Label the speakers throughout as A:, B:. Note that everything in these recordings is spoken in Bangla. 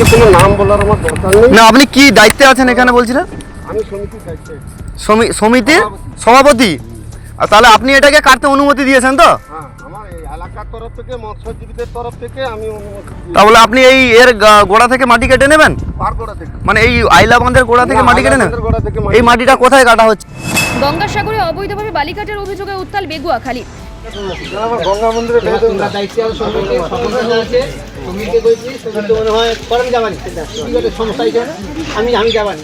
A: এ কোনো নাম বলার আমার দরকার নেই।
B: না আপনি কি দায়িত্বে আছেন এখানে বলছিলেন
A: আমি সমিতির দায়িত্বে
B: সমিতির সভাপতি। তাহলে আপনি এটাকে কাটতে অনুমতি দিয়েছেন তো?
A: হ্যাঁ আমার এই এলাকার তরফ থেকে মৎস্যজীবীদের তরফ থেকে আমি
B: তাহলে আপনি এই এর গোড়া থেকে মাটি কেটে নেবেন? মানে এই আইলা বাঁধের গোড়া থেকে মাটি কেটে নেবেন? এই মাটিটা কোথায় কাটা হচ্ছে?
C: গঙ্গাসাগরে অবৈধভাবে বালিকাটের অভিযোগে উত্তাল বেগুয়াখালী।
A: গঙ্গা মন্দিরে
D: মনে হয় করেন যাবানি। সমস্যা আমি আমি যাবানি।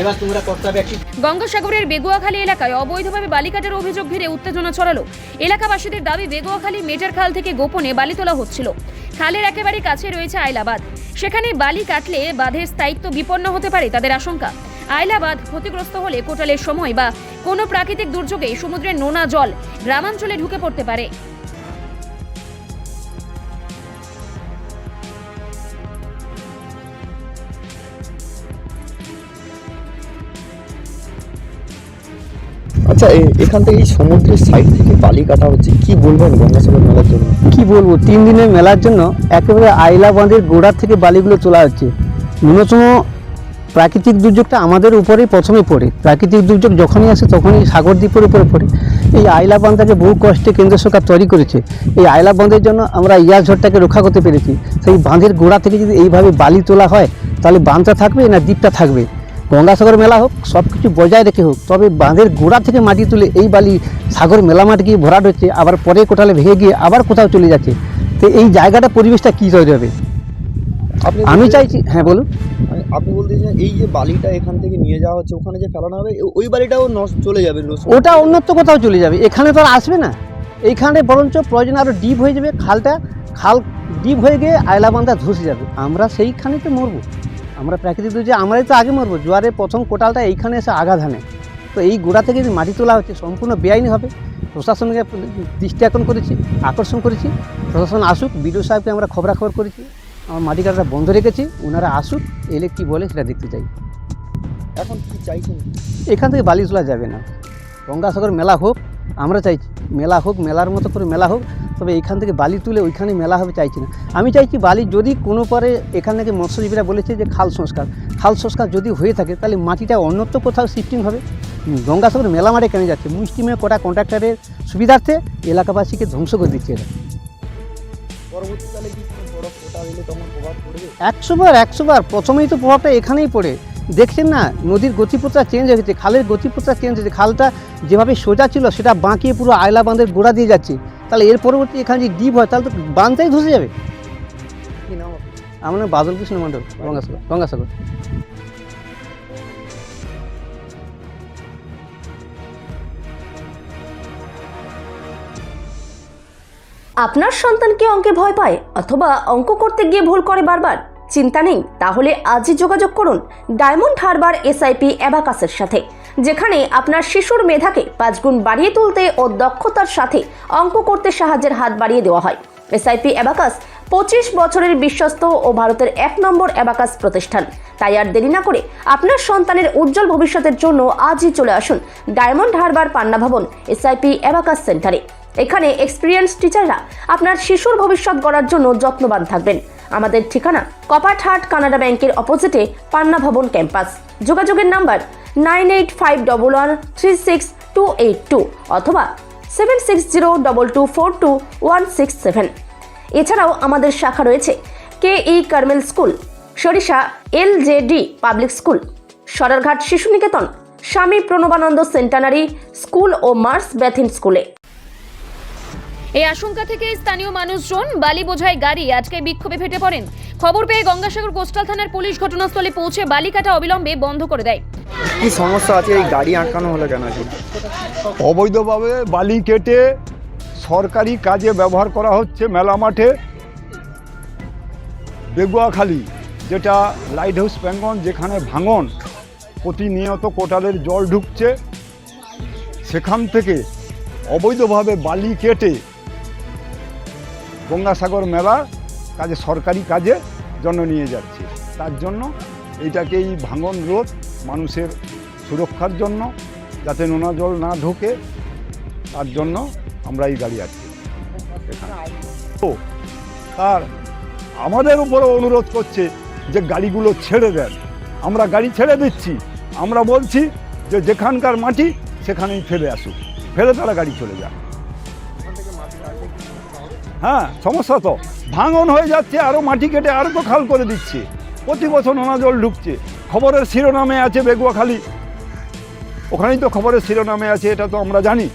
D: এবার তোমরা করতে হবে
C: গঙ্গাসাগরের বেগুয়াখালী এলাকায় অবৈধভাবে বালিকাটের অভিযোগ ঘিরে উত্তেজনা ছড়ালো। এলাকাবাসীদের দাবি বেগুয়াখালী মেটার খাল থেকে গোপনে বালি তোলা হচ্ছিল। খালের একেবারে কাছে রয়েছে আইলাবাদ। সেখানে বালি কাটলে বাঁধের স্থায়িত্ব বিপন্ন হতে পারে তাদের আশঙ্কা। আইলাবাদ ক্ষতিগ্রস্ত হলে কোটালের সময় বা কোনো প্রাকৃতিক দুর্যোগে সমুদ্রের নোনা জল গ্রামাঞ্চলে ঢুকে পড়তে পারে।
E: আচ্ছা এখান থেকে এই সমুদ্রের সাইড থেকে বালি কাটা হচ্ছে কি বলবেন গঙ্গাসাগর মেলার জন্য?
D: কি বলব তিন দিনের মেলার জন্য একেবারে আইলা বাঁধের গোড়ার থেকে বালিগুলো তোলা হচ্ছে। ন্যূনতম প্রাকৃতিক দুর্যোগটা আমাদের উপরেই প্রথমে পড়ে। প্রাকৃতিক দুর্যোগ যখনই আসে তখনই সাগর দ্বীপের উপরে পড়ে। এই আইলা বাঁধটাকে বহু কষ্টে কেন্দ্র সরকার তৈরি করেছে। এই আইলা বাঁধের জন্য আমরা ইয়াস ঝড়টাকে রক্ষা করতে পেরেছি। সেই বাঁধের গোড়া থেকে যদি এইভাবে বালি তোলা হয়, তাহলে বাঁধটা থাকবে না দ্বীপটা থাকবে? গঙ্গাসাগর মেলা হোক সব কিছু বজায় রেখে হোক, তবে বাঁধের গোড়া থেকে মাটি তুলে এই বালি সাগর মেলা মাঠ গিয়ে ভরাট হচ্ছে, আবার পরে কোটালে ভেঙে গিয়ে আবার কোথাও চলে যাচ্ছে। তো এই জায়গাটা, পরিবেশটা কী তৈরি হবে?
E: আপনি
D: আমি চাইছি হ্যাঁ বলুন।
E: মানে আপনি বলতে চাইছেন এই যে বালিটা এখান থেকে নিয়ে যাওয়া হচ্ছে ওখানে যে ফেলানো হবে ওই বালিটাও নষ্ট চলে যাবে
D: ওটা অন্যত্র কোথাও চলে যাবে। এখানে তো আর আসবে না। এইখানে বরঞ্চ প্রয়োজন আরও ডিপ হয়ে যাবে খালটা খাল ডিপ হয়ে গিয়ে আয়লাবান্ধা ধসে যাবে। আমরা সেইখানেই মরবো। আমরা প্রাকৃতিক দুর্যোগে আমরাই তো আগে মরবো। জোয়ারের প্রথম কোটালটা এইখানে এসে আঘাত হানে। তো এই গোড়া থেকে যদি মাটি তোলা হচ্ছে সম্পূর্ণ বেআইনি হবে। প্রশাসনকে দৃষ্টি আকর্ষণ করেছি আকর্ষণ করেছি। প্রশাসন আসুক বিডিও সাহেবকে আমরা খবরাখবর করেছি। আমার মাটি কাটাটা বন্ধ রেখেছি ওনারা আসুক এলে কী বলে সেটা দেখতে চাই।
E: এখন কি চাইছেন?
D: এখান থেকে বালি তোলা যাবে না। গঙ্গাসাগর মেলা হোক আমরা চাইছি মেলা হোক মেলার মতো করে মেলা হোক তবে এখান থেকে বালি তুলে ওইখানে মেলা হবে চাইছি না। আমি চাইছি বালি যদি কোনো পরে এখান থেকে মৎস্যজীবীরা বলেছে যে খাল সংস্কার খাল সংস্কার যদি হয়ে থাকে তাহলে মাটিটা অন্যত্র কোথাও শিফটিং হবে। গঙ্গাসাগর মেলা মাঠে কেন যাচ্ছে? মুষ্টিমে কটা কন্ট্রাক্টরের সুবিধার্থে এলাকাবাসীকে ধ্বংস করে দিচ্ছে এরা।
E: পরবর্তীকালে কি কোনো বড় কোটা দিলে তখন প্রভাব পড়বে।
D: একশো বার প্রথমেই তো প্রভাবটা এখানেই পড়ে। দেখছেন না নদীর গতিপথটা চেঞ্জ হয়েছে খালের গতিপথটা চেঞ্জ হয়েছে খালটা যেভাবে সোজা ছিল সেটা বাঁকিয়ে পুরো আয়লা বাঁধের গোড়া দিয়ে যাচ্ছে। তাহলে এর পরবর্তী এখানে যদি ডিপ হয় তাহলে তো বাঁধটাই ধসে যাবে। আমার নাম বাদল কৃষ্ণ মণ্ডল গঙ্গাসাগর গঙ্গাসাগর।
F: আপনার সন্তানকে অঙ্কে ভয় পায় অথবা অঙ্ক করতে গিয়ে ভুল করে বারবার? চিন্তা নেই, তাহলে আজই যোগাযোগ করুন ডায়মন্ড হারবার এসআইপি অ্যাবাকাসের সাথে, যেখানে আপনার শিশুর মেধাকে পাঁচগুণ বাড়িয়ে তুলতে ও দক্ষতার সাথে অঙ্ক করতে সাহায্যের হাত বাড়িয়ে দেওয়া হয়। এসআইপি অ্যাবাকাস পঁচিশ বছরের বিশ্বস্ত ও ভারতের এক নম্বর অ্যাবাকাস প্রতিষ্ঠান। তাই আর দেরি না করে আপনার সন্তানের উজ্জ্বল ভবিষ্যতের জন্য আজই চলে আসুন ডায়মন্ড হারবার পান্না ভবন এসআইপি অ্যাবাকাস সেন্টারে। এখানে এক্সপিরিয়েন্স টিচাররা আপনার শিশুর ভবিষ্যৎ গড়ার জন্য যত্নবান থাকবেন। আমাদের ঠিকানা কপারহাট কানাডা ব্যাংকের অপোজিটে পান্না ভবন ক্যাম্পাস যোগাযোগের number nine eight five double one three six two eight two অথবা seven six zero double two four two one six seven এছাড়াও আমাদের শাখা রয়েছে K E Carmel school, Sarisha L J D public school, Sararghat Shishu Niketan Swami Pranabananda centenary school ও মার্স ব্যাথিন স্কুলে।
C: এই আশঙ্কা থেকে স্থানীয় মানুষজন বালি বোঝাই গাড়ি আজকে বিক্ষোভে ফেটে পড়েন। খবর পেয়ে গঙ্গাসাগর কোস্টাল থানার পুলিশ ঘটনাস্থলে পৌঁছে বালি কাটা অবিলম্বে বন্ধ করে দেয়।
B: কি সমস্যা আছে? এই গাড়ি আটকানো হলো কেন
G: অবৈধভাবে বালি কেটে সরকারি কাজে ব্যবহার করা হচ্ছে মেলা মাঠে। বেগুয়াখালী যেটা লাইট হাউস প্যাঙ্গন যেখানে ভাঙন প্রতিনিয়ত কোটালের জল ঢুকছে। সেখান থেকে অবৈধভাবে বালি কেটে গঙ্গাসাগর মেলা কাজে, সরকারি কাজে জন্য নিয়ে যাচ্ছে। তার জন্য এইটাকে এই ভাঙন রোধ মানুষের সুরক্ষার জন্য যাতে নোনা জল না ঢোকে, তার জন্য আমরা এই গাড়ি আছি। তো তার আমাদের উপরে অনুরোধ করছে যে গাড়িগুলো ছেড়ে দেন। আমরা গাড়ি ছেড়ে দিচ্ছি। আমরা বলছি যে যেখানকার মাটি, সেখানেই ফেলে আসুক। ফেলে তারা গাড়ি চলে যাক। হ্যাঁ সমস্যা তো। ভাঙন হয়ে যাচ্ছে আরও মাটি কেটে আরও তো খাল করে দিচ্ছে। প্রতি বছর নোনা জল ঢুকছে। খবরের শিরোনামে আছে বেগুয়াখালী। ওখানেই তো খবরের শিরোনামে আছে, এটা তো আমরা জানি।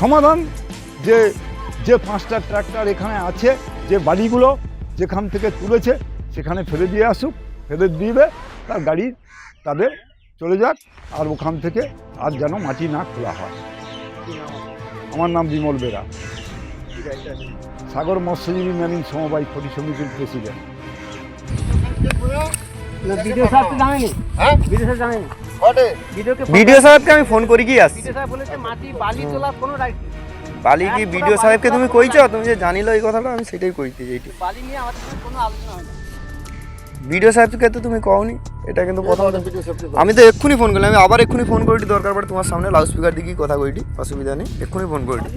G: সমাধান যে যে পাঁচটা ট্রাক্টর এখানে আছে, যে বাড়িগুলো যেখান থেকে তুলেছে, সেখানে ফেলে দিয়ে আসুক, ফেলে দিবে, তার গাড়ি তাদের চলে যাক, আর ওখান থেকে আর যেন মাটি না খোলা হয়। আমার নাম বিমল বেরা। সাগর মৎস্যজীবী ম্যানিং সমবায় ক্ষতি সমিতির প্রেসিডেন্ট
D: ভিডিও
A: হ্যাঁ?
D: ভিডিও
B: সাহেবকে আমি ফোন করি কি আসছি
D: ভিডিও সাহেব বলেছে মাটি বালি
B: কি বিডিও সাহেবকে তুমি কইছো? তুমি যে জানিলো এই কথাটা আমি সেটাই কইতে চাইছি।
D: বালি নিয়ে আমাদের কোনো আলোচনা হয়নি।
B: বিডিও সাহেবকে তো তুমি কওনি? এটা কিন্তু প্রথম আমি তো এক্ষুনি ফোন করলাম। আমি আবার এক্ষুনি ফোন করিটি দরকার পড়ে তোমার সামনে লাউড স্পিকার দিয়ে কথা কইটি? অসুবিধা নেই। এক্ষুনি ফোন করিটি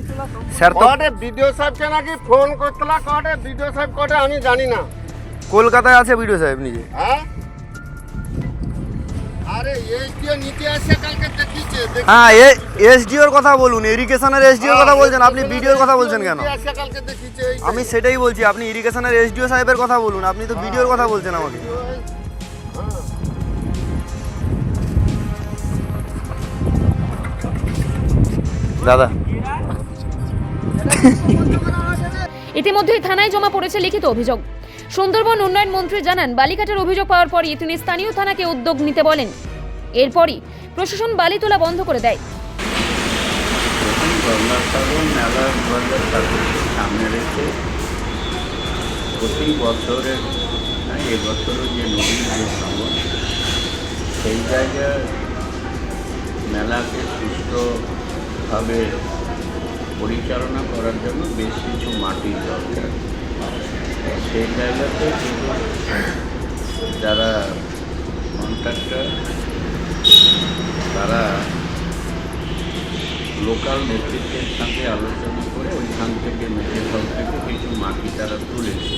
B: স্যার তো
A: ভিডিও সাহেবকে নাকি ফোন করতলা? কটে ভিডিও সাহেব কটে আমি জানি না।
B: কলকাতায় আছে ভিডিও সাহেব নিজে।
A: হ্যাঁ?
B: হ্যাঁ এসডিওর কথা বলুন ইরিগেশনের এসডিওর কথা বলছেন আপনি বিডিওর কথা বলছেন কেন? আমি সেটাই বলছি আপনি ইরিগেশনের এসডিও সাহেবের কথা বলুন আপনি তো বিডিওর কথা বলছেন আমাকে। দাদা।
C: ইতিমধ্যেই থানায় জমা পড়েছে লিখিত অভিযোগ। সুন্দরবন উন্নয়ন মন্ত্রী জানান, বালিকাটার অভিযোগ পাওয়ার পরই তিনি স্থানীয় থানাকে উদ্যোগ নিতে বলেন। এরপরই প্রশাসন বালি তোলা বন্ধ করে দেয়।
H: প্রতি বছরের এবছরও যে নদীর সেই জায়গায় মেলাকে সুষ্ঠুভাবে পরিচালনা করার জন্য বেশ কিছু মাটির দরকার। সেই জায়গাতে যারা কন্ট্রাক্টর তারা লোকাল নেতৃত্বের সঙ্গে আলোচনা করে ওইখান থেকে মেটেরিয়াল থেকে কিছু মাটি তারা তুলেছে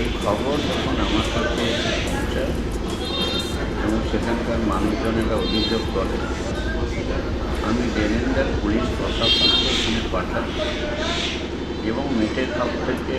H: এই খবর যখন আমার কাছে এবং সেখানকার মানুষজনেরা অভিযোগ করে, আমি ডেনেন্দার পুলিশ প্রশাসনকে পাঠাই এবং মেটের খাপ থেকে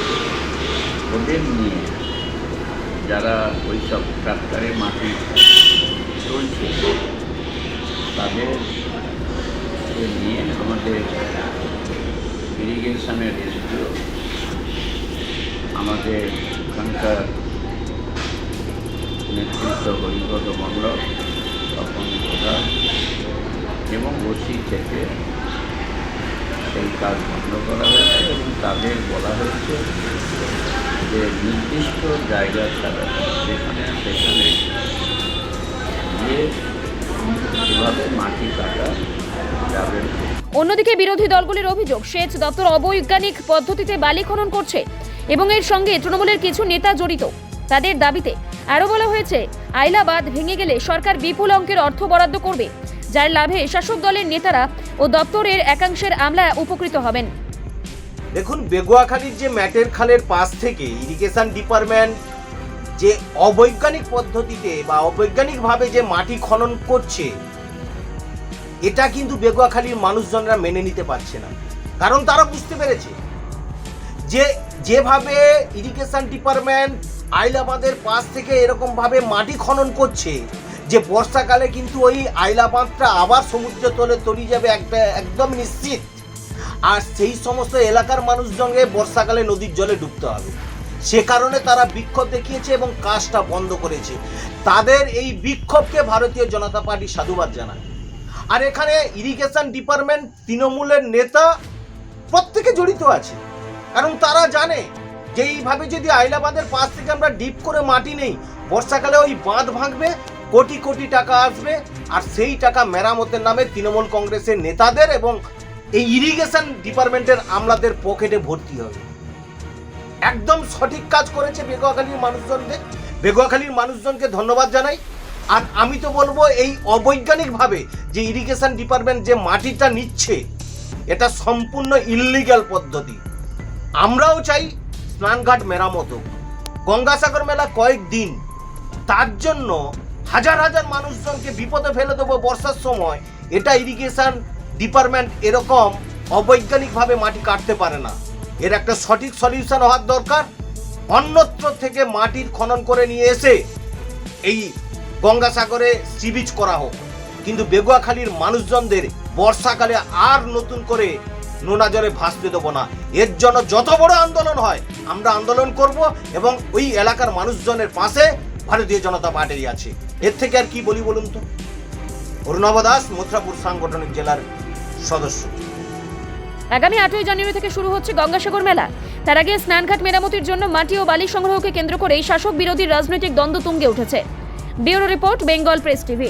H: ওদের নিয়ে যারা ওই সব ট্রাক্টরে মাটি চলছে তাদের নিয়ে আমাদের ইরিগেশনের রেসিপিও আমাদের ওখানকার নেতৃত্ব হরিপদ মণ্ডল তপন প্রধান এবং ওসি থেকে সেই কাজ বন্ধ করা হয়েছে এবং তাদের বলা হয়েছে যে নির্দিষ্ট জায়গা ছাড়া যেখানে, সেখানে গিয়ে এভাবে মাটি কাটা যাবে।
C: অন্যদিকে বিরোধী দলগুলির অভিযোগ, সেচ দপ্তর অবৈজ্ঞানিক পদ্ধতিতে বালি খনন করছে এবং এর সঙ্গে তৃণমূলের কিছু নেতা জড়িত। তাদের দাবিতে আরও বলা হয়েছে আইলা বাঁধ ভেঙে গেলে সরকার বিপুল অঙ্কের অর্থ বরাদ্দ করবে, যার লাভে শাসক দলের নেতারা ও দপ্তরের একাংশের আমলা উপকৃত হবেন।
I: দেখুন, বেগুয়াখালীর যে ম্যাটের খালের পাশ থেকে ইরিগেশন ডিপার্টমেন্ট যে অবৈজ্ঞানিক পদ্ধতিতে বা অবৈজ্ঞানিকভাবে যে মাটি খনন করছে, এটা কিন্তু বেগুয়াখালীর মানুষজনরা মেনে নিতে পারছে না। কারণ তারা বুঝতে পেরেছে যে যেভাবে ইরিগেশন ডিপার্টমেন্ট আইলাবাঁধের পাশ থেকে এরকমভাবে মাটি খনন করছে, যে বর্ষাকালে কিন্তু ওই আইলা বাঁধটা আবার সমুদ্র তলে তলিয়ে যাবে, একটা একদম নিশ্চিত। আর সেই সমস্ত এলাকার মানুষজনকে বর্ষাকালে নদীর জলে ডুবতে হবে। সে কারণে তারা বিক্ষোভ দেখিয়েছে এবং কাজটা বন্ধ করেছে। তাদের এই বিক্ষোভকে ভারতীয় জনতা পার্টি সাধুবাদ জানায়। আর এখানে ইরিগেশন ডিপার্টমেন্ট তৃণমূলের নেতা প্রত্যেকে জড়িত আছে। কারণ তারা জানে যে এইভাবে যদি আইলাবাদের পাশ থেকে আমরা ডিপ করে মাটি নেই, বর্ষাকালে ওই বাঁধ ভাঙবে, কোটি কোটি টাকা আসবে। আর সেই টাকা মেরামতের নামে তৃণমূল কংগ্রেসের নেতাদের এবং এই ইরিগেশন ডিপার্টমেন্টের আমলাদের পকেটে ভর্তি হবে। একদম সঠিক কাজ করেছে বেগুয়াখালীর মানুষজনকে বেগুয়াখালীর মানুষজনকে ধন্যবাদ জানাই। আর আমি তো বলব এই অবৈজ্ঞানিকভাবে যে ইরিগেশন ডিপার্টমেন্ট যে মাটিটা নিচ্ছে, এটা সম্পূর্ণ ইল্লিগ্যাল পদ্ধতি। আমরাও চাই স্নানঘাট মেরামত হোক। গঙ্গাসাগর মেলা কয়েকদিন তার জন্য হাজার হাজার মানুষজনকে বিপদে ফেলে দেবো বর্ষার সময়। এটা ইরিগেশন ডিপার্টমেন্ট এরকম অবৈজ্ঞানিকভাবে মাটি কাটতে পারে না। এর একটা সঠিক সলিউশন হওয়ার দরকার। অন্যত্র থেকে মাটির খনন করে নিয়ে এসে এই গঙ্গাসাগরে সি বিচ করা হোক। কিন্তু বেগুয়াখালীর মানুষজনদের বর্ষাকালে আর নতুন করে নোনা জলে ভাসতে দেবো না। এর জন্য যত বড় আন্দোলন হয়, আমরা আন্দোলন করব এবং ওই এলাকার মানুষজনের পাশে ভারতীয় জনতা পার্টি আছে। এর থেকে আর কি বলি বলুন তো? অরুণাভ দাস, মথুরাপুর সাংগঠনিক জেলার সদস্য।
C: আগামী আটই জানুয়ারি থেকে শুরু হচ্ছে গঙ্গাসাগর মেলা। তার আগে স্নানঘাট মেরামতির জন্য মাটি ও বালি সংগ্রহকে কেন্দ্র করে শাসক বিরোধী রাজনৈতিক দ্বন্দ্ব তুঙ্গে উঠেছে। Bureau report, Bengal press TV.